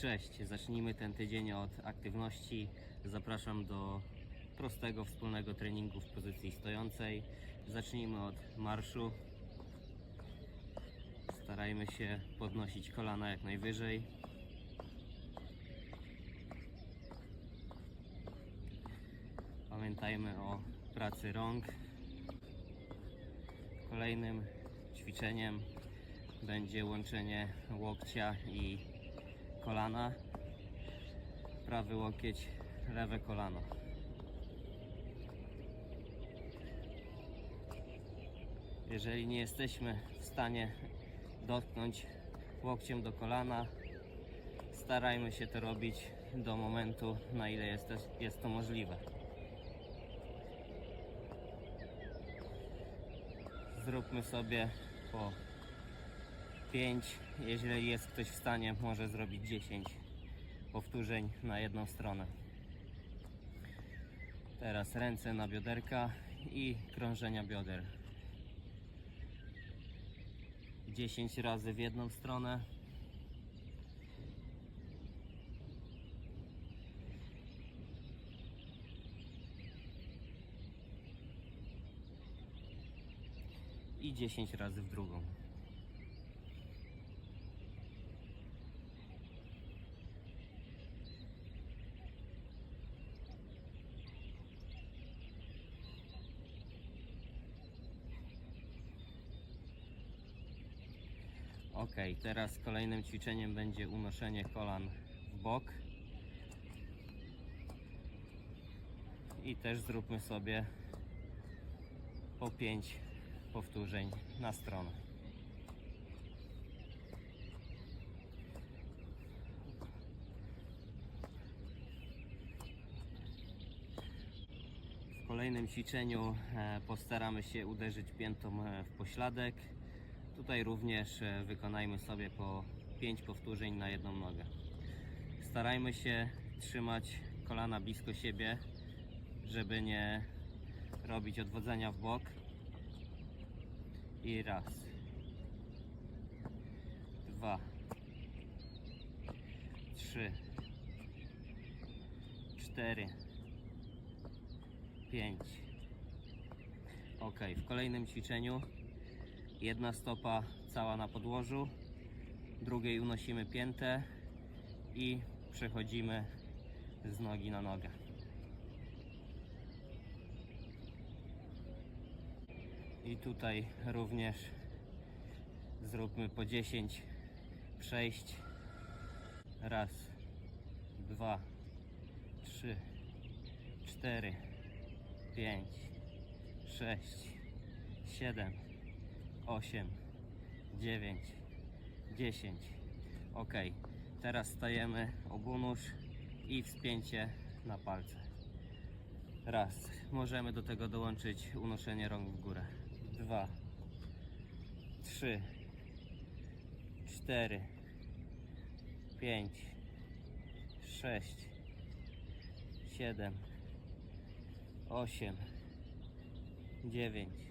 Cześć, zacznijmy ten tydzień od aktywności. Zapraszam do prostego wspólnego treningu w pozycji stojącej. Zacznijmy od marszu. Starajmy się podnosić kolana jak najwyżej. Pamiętajmy o pracy rąk. Kolejnym ćwiczeniem będzie łączenie łokcia i kolana. Prawy łokieć, lewe kolano. Jeżeli nie jesteśmy w stanie dotknąć łokciem do kolana, starajmy się to robić do momentu, na ile jest, jest to możliwe. Zróbmy sobie po 5, jeżeli jest ktoś w stanie, może zrobić 10 powtórzeń na jedną stronę. Teraz ręce na bioderka i krążenia bioder. 10 razy w jedną stronę. I 10 razy w drugą. Ok, teraz kolejnym ćwiczeniem będzie unoszenie kolan w bok. I też zróbmy sobie po 5 powtórzeń na stronę. W kolejnym ćwiczeniu e, postaramy się uderzyć piętą e, w pośladek. Tutaj również e, wykonajmy sobie po 5 powtórzeń na jedną nogę. Starajmy się trzymać kolana blisko siebie, żeby nie robić odwodzenia w bok. I raz, dwa, trzy, cztery, pięć. Ok, w kolejnym ćwiczeniu jedna stopa cała na podłożu, drugiej unosimy piętę i przechodzimy z nogi na nogę. I tutaj również zróbmy po 10 przejść. Raz, dwa, trzy, cztery, pięć, sześć, siedem, osiem, dziewięć, dziesięć. Ok, teraz stajemy obunóż i wspięcie na palce. Raz. Możemy do tego dołączyć unoszenie rąk w górę. Dwa, trzy, cztery, pięć, sześć, siedem, osiem, dziewięć,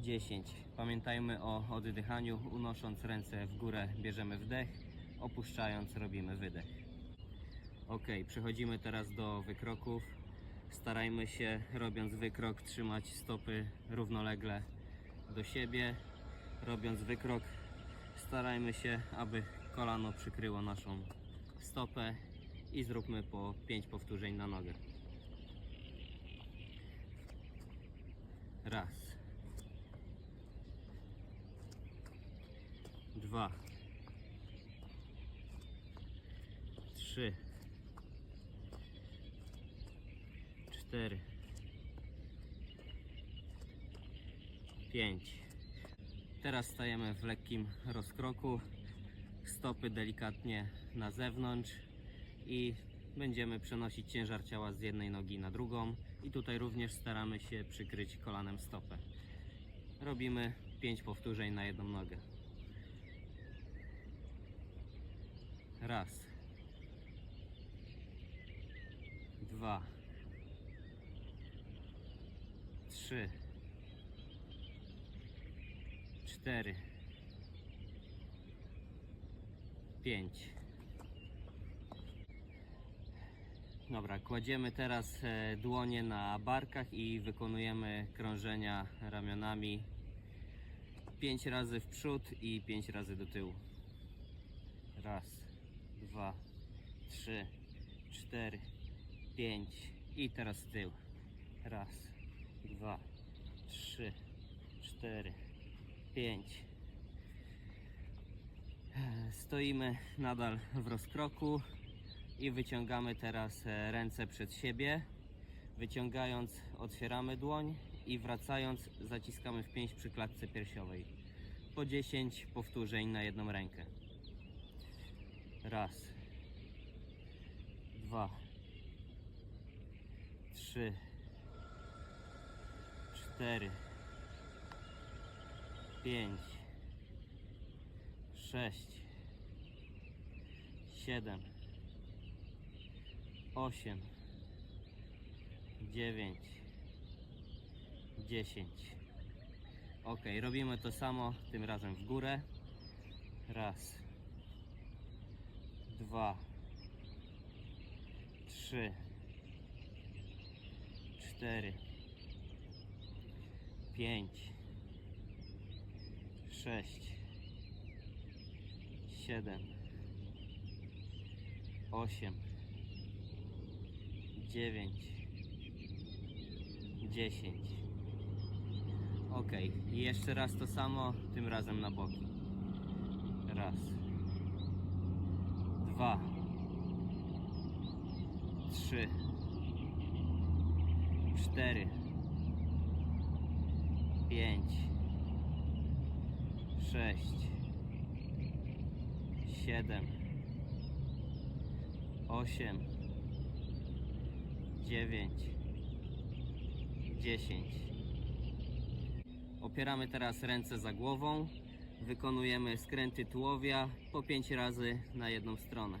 dziesięć. Pamiętajmy o oddychaniu. Unosząc ręce w górę bierzemy wdech, opuszczając robimy wydech. Ok, przechodzimy teraz do wykroków. Starajmy się, robiąc wykrok, trzymać stopy równolegle do siebie. Robiąc wykrok, starajmy się, aby kolano przykryło naszą stopę i zróbmy po 5 powtórzeń na nogę. Raz. Dwa. Trzy. cztery, pięć. Teraz stajemy w lekkim rozkroku, stopy delikatnie na zewnątrz i będziemy przenosić ciężar ciała z jednej nogi na drugą i tutaj również staramy się przykryć kolanem stopę. Robimy 5 powtórzeń na jedną nogę. Raz. Dwa. trzy, cztery, pięć, Dobra, kładziemy teraz e, dłonie na barkach i wykonujemy krążenia ramionami 5 razy w przód i 5 razy do tyłu. Raz, dwa, trzy, cztery, pięć i teraz tył. Raz, dwa, trzy, cztery, pięć. Stoimy nadal w rozkroku i wyciągamy teraz e, ręce przed siebie. Wyciągając, otwieramy dłoń i wracając, zaciskamy w pięść przy klatce piersiowej. Po 10 powtórzeń na jedną rękę. Raz, dwa, trzy, cztery, pięć, sześć, siedem, osiem, dziewięć, dziesięć. Ok, robimy to samo, tym razem w górę. Raz, dwa, trzy, cztery, pięć, sześć, siedem, osiem, dziewięć, dziesięć. Ok, i jeszcze raz to samo, tym razem na boki. Raz, dwa, trzy, cztery, pięć, sześć, siedem, osiem, dziewięć, dziesięć. Opieramy teraz ręce za głową. Wykonujemy skręty tułowia po 5 razy na jedną stronę.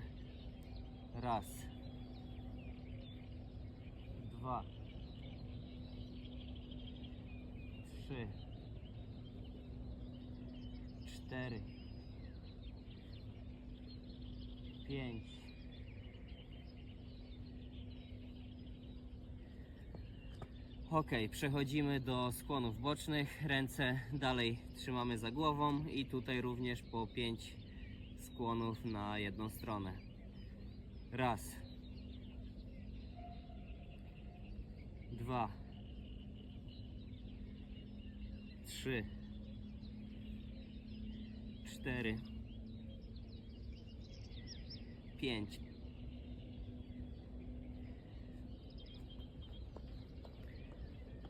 Raz. Dwa. Trzy. Cztery. Pięć. Ok, przechodzimy do skłonów bocznych. Ręce dalej trzymamy za głową i tutaj również po 5 skłonów na jedną stronę. Raz. Dwa. Trzy. Cztery. Pięć.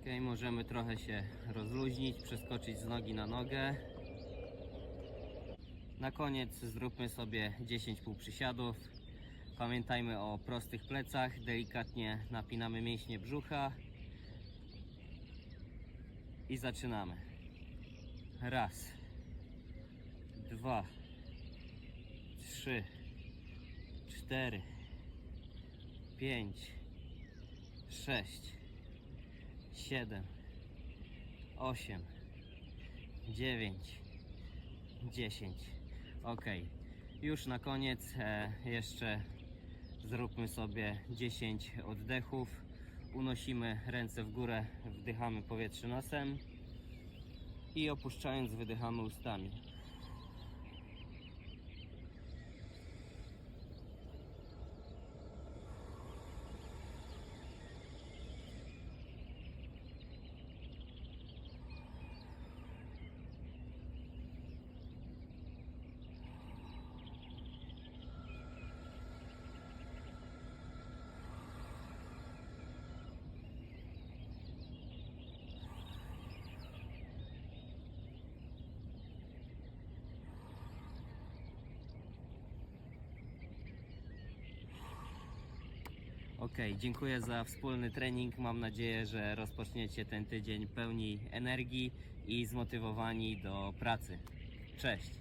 Możemy trochę się rozluźnić, przeskoczyć z nogi na nogę. Na koniec zróbmy sobie 10 półprzysiadów. Pamiętajmy o prostych plecach, delikatnie napinamy mięśnie brzucha i zaczynamy. Raz, dwa, trzy, cztery, pięć, sześć, siedem, osiem, dziewięć, dziesięć. Ok. Już na koniec e, jeszcze zróbmy sobie 10 oddechów. Unosimy ręce w górę, wdychamy powietrze nosem i opuszczając wydychamy ustami. Ok, dziękuję za wspólny trening. Mam nadzieję, że rozpoczniecie ten tydzień pełni energii i zmotywowani do pracy. Cześć!